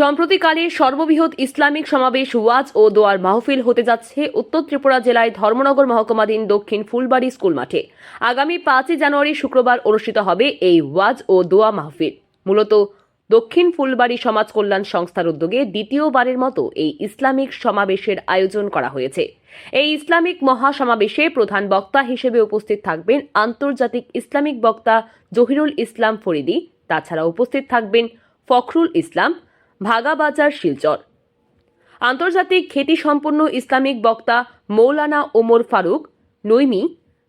সম্প্রতিকালে সর্ববৃহৎ ইসলামিক সমাবেশ ওয়াজ ও দোয়ার মাহফিল হতে যাচ্ছে উত্তর ত্রিপুরা জেলায় ধর্মনগর মহকুমাধীন দক্ষিণ ফুলবাড়ি স্কুল মাঠে। আগামী পাঁচই জানুয়ারি শুক্রবার অনুষ্ঠিত হবে এই ওয়াজ ও দোয়া মাহফিল। মূলত দক্ষিণ ফুলবাড়ি সমাজ কল্যাণ সংস্থার উদ্যোগে দ্বিতীয়বারের মতো এই ইসলামিক সমাবেশের আয়োজন করা হয়েছে। এই ইসলামিক মহাসমাবেশে প্রধান বক্তা হিসেবে উপস্থিত থাকবেন আন্তর্জাতিক ইসলামিক বক্তা জহিরুল ইসলাম ফরিদি। তাছাড়া উপস্থিত থাকবেন ফখরুল ইসলাম ভাগাবাজার শিলচর। আন্তর্জাতিক খ্যাতি সম্পন্ন ইসলামিক বক্তা মৌলানা ওমর ফারুক, নৈমি,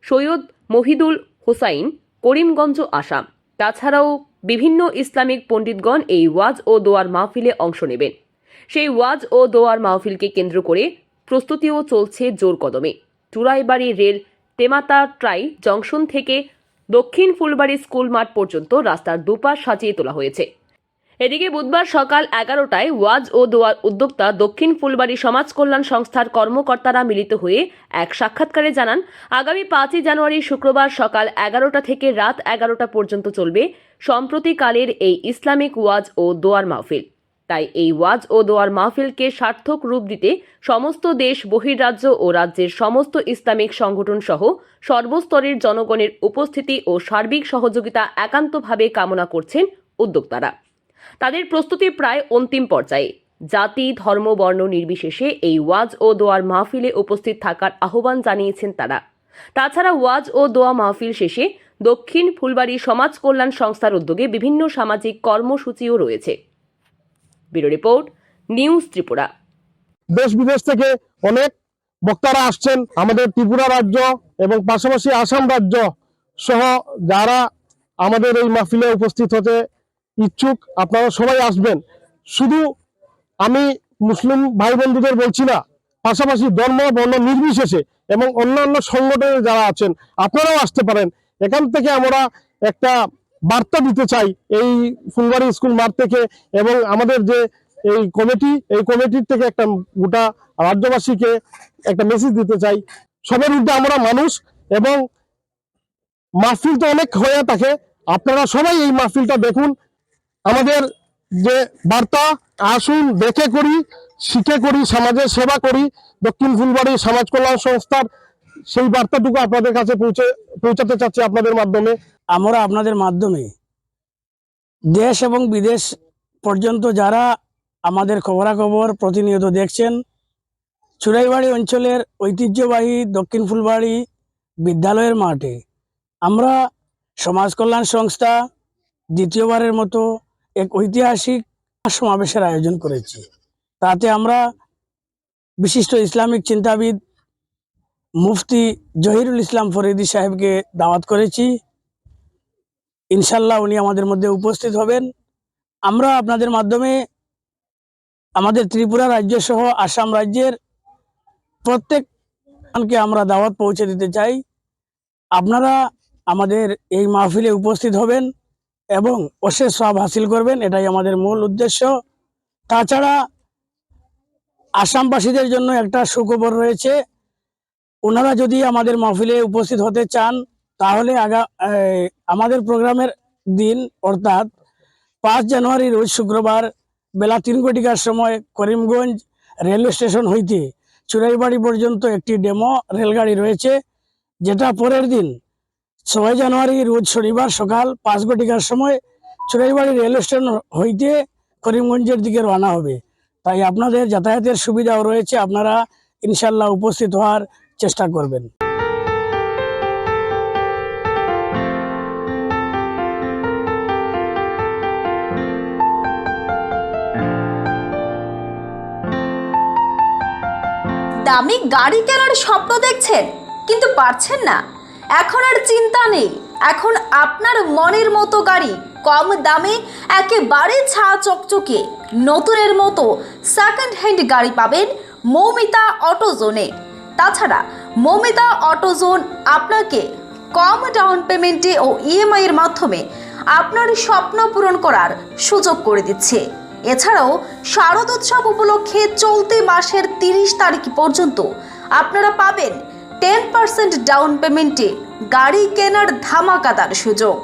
সৈয়দ মহিদুল হোসাইন, করিমগঞ্জ, আসাম। তাছাড়াও বিভিন্ন ইসলামিক পণ্ডিতগণ এই ওয়াজ ও দোয়ার মাহফিলে অংশ নেবেন। সেই ওয়াজ ও দোয়ার মাহফিলকে কেন্দ্র করে প্রস্তুতিও চলছে জোর কদমে। চুরাইবাড়ি রেল তেমাতা ট্রাই জংশন থেকে দক্ষিণ ফুলবাড়ি স্কুল মাঠ পর্যন্ত রাস্তার দুপাশ সাজিয়ে তোলা হয়েছে। এদিকে বুধবার সকাল এগারোটায় ওয়াজ ও দোয়ার উদ্যোক্তা দক্ষিণ ফুলবাড়ি সমাজ কল্যাণ সংস্থার কর্মকর্তারা মিলিত হয়ে এক সাক্ষাৎকারে জানান, আগামী পাঁচই জানুয়ারি শুক্রবার সকাল এগারোটা থেকে রাত এগারোটা পর্যন্ত চলবে সম্প্রতিকালের এই ইসলামিক ওয়াজ ও দোয়ার মাহফিল। তাই এই ওয়াজ ও দোয়ার মাহফিলকে সার্থক রূপ দিতে সমস্ত দেশ, বহির্রাজ্য ও রাজ্যের সমস্ত ইসলামিক সংগঠন সহ সর্বস্তরের জনগণের উপস্থিতি ও সার্বিক সহযোগিতা একান্তভাবে কামনা করছেন উদ্যোক্তারা। তাদের প্রস্তুতি প্রায় অন্তিম পর্যায়ে। জাতি, ধর্ম, বর্ণ নির্বিশেষে এই ওয়াজ ও দোয়ার মাহফিলে উপস্থিত থাকার আহ্বান জানিয়েছেন তারা। তাছাড়া ওয়াজ ও দোয়া মাহফিল শেষে দক্ষিণ ফুলবাড়ি সমাজ কল্যাণ সংস্থার উদ্যোগে বিভিন্ন সামাজিক কর্মসূচিও রয়েছে। Bureau report, news Tripura. দেশ বিদেশ থেকে অনেক বক্তারা আসছেন। আমাদের ত্রিপুরা রাজ্য এবং পাশাপাশি আসাম রাজ্য সহ যারা আমাদের এই মাহফিলে উপস্থিত হতে ইচ্ছুক, আপনারা সবাই আসবেন। শুধু আমি মুসলিম ভাই বন্ধুদের বলছি না, পাশাপাশি ধর্ম, বর্ণ নির্বিশেষে এবং অন্যান্য সংগঠনের যারা আছেন, আপনারাও আসতে পারেন। এখান থেকে আমরা একটা বার্তা দিতে চাই এই ফুলবাড়ি স্কুল মাঠ থেকে এবং আমাদের যে এই কমিটি, এই কমিটির থেকে একটা গোটা রাজ্যবাসীকে একটা মেসেজ দিতে চাই। সবার উদ্যে আমরা মানুষ এবং মাহফিল তো অনেক হয়ে থাকে, আপনারা সবাই এই মাহফিলটা দেখুন। আমাদের যে বার্তা, আসুন, দেখে করি, শিখে করি, সমাজের সেবা করি। দক্ষিণ ফুলবাড়ি সমাজ কল্যাণ সংস্থার সেই বার্তাটুকু আপনাদের কাছে পৌঁছে, পৌঁছাতে চাচ্ছি আপনাদের মাধ্যমে। আমরা আপনাদের মাধ্যমে দেশ এবং বিদেশ পর্যন্ত যারা আমাদের খবরাখবর প্রতিনিয়ত দেখছেন চুরাইবাড়ি অঞ্চলের ঐতিহ্যবাহী দক্ষিণ ফুলবাড়ি বিদ্যালয়ের মাঠে আমরা সমাজ কল্যাণ সংস্থা দ্বিতীয়বারের মতো এক ঐতিহাসিক সমাবেশের আয়োজন করেছি। তাতে আমরা বিশিষ্ট ইসলামিক চিন্তাবিদ মুফতি জহিরুল ইসলাম ফরিদি সাহেবকে দাওয়াত করেছি। ইনশাল্লাহ উনি আমাদের মধ্যে উপস্থিত হবেন। আমরা আপনাদের মাধ্যমে আমাদের ত্রিপুরা রাজ্য সহ আসাম রাজ্যের প্রত্যেক প্রত্যেককে আমরা দাওয়াত পৌঁছে দিতে চাই। আপনারা আমাদের এই মাহফিলে উপস্থিত হবেন। এবং অশেষ সব হাসিল করবেন, এটাই আমাদের মূল উদ্দেশ্য। তাছাড়া আসামবাসীদের জন্য একটা সুখবর রয়েছে। ওনারা যদি আমাদের মাহফিলে উপস্থিত হতে চান, তাহলে আগা আমাদের প্রোগ্রামের দিন, অর্থাৎ পাঁচ জানুয়ারি, রোজ শুক্রবার বেলা তিন কোটিকার সময় করিমগঞ্জ রেলওয়ে স্টেশন হইতে চুরাইবাড়ি পর্যন্ত একটি ডেমো রেলগাড়ি রয়েছে, যেটা পরের দিন ছয় জানুয়ারি রোজ শনিবার সকাল পাঁচ কোটিকার সময় চুরাইবাড়ি রেলওয়ে স্টেশন হইতে করিমগঞ্জের দিকে রওনা হবে। তাই আপনাদের যাতায়াতের সুবিধাও রয়েছে, আপনারা ইনশাল্লাহ উপস্থিত হওয়ার চেষ্টা করবেন। দামি গাড়ি কেনার স্বপ্ন দেখছেন, কিন্তু পারছেন না। এখন আর চিন্তা নেই। এখন আপনার মনের মতো গাড়ি, কম দামে, একেবারে ছা চকচকে। নতুনের মতো সেকেন্ড হ্যান্ড গাড়ি পাবেন মৌমিতা অটোজোনে। তাছাড়া মৌমিতা অটোজোন আপনাকে কম ডাউন পেমেন্টে ও ইএমআই এর মাধ্যমে আপনার স্বপ্ন পূরণ করার সুযোগ করে দিচ্ছে। এছাড়াও শারদোৎসব উপলক্ষে চলতি মাসের তিরিশ তারিখ পর্যন্ত আপনারা পাবেন টেন পার্সেন্ট ডাউন পেমেন্টে গাড়ি কেনার ধামাকাদার সুযোগ।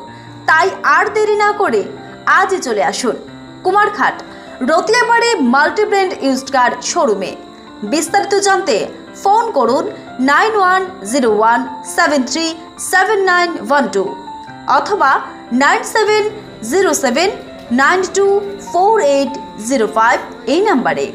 তাই আর দেরি না করে আজই চলে আসুন Kumarghat Ratiabari multibrand used car শোরুমে বিস্তারিত জানতে ফোন করুন nine one zero one seven three seven nine one two অথবা nine seven zero seven nine two four eight zero five এই নাম্বারে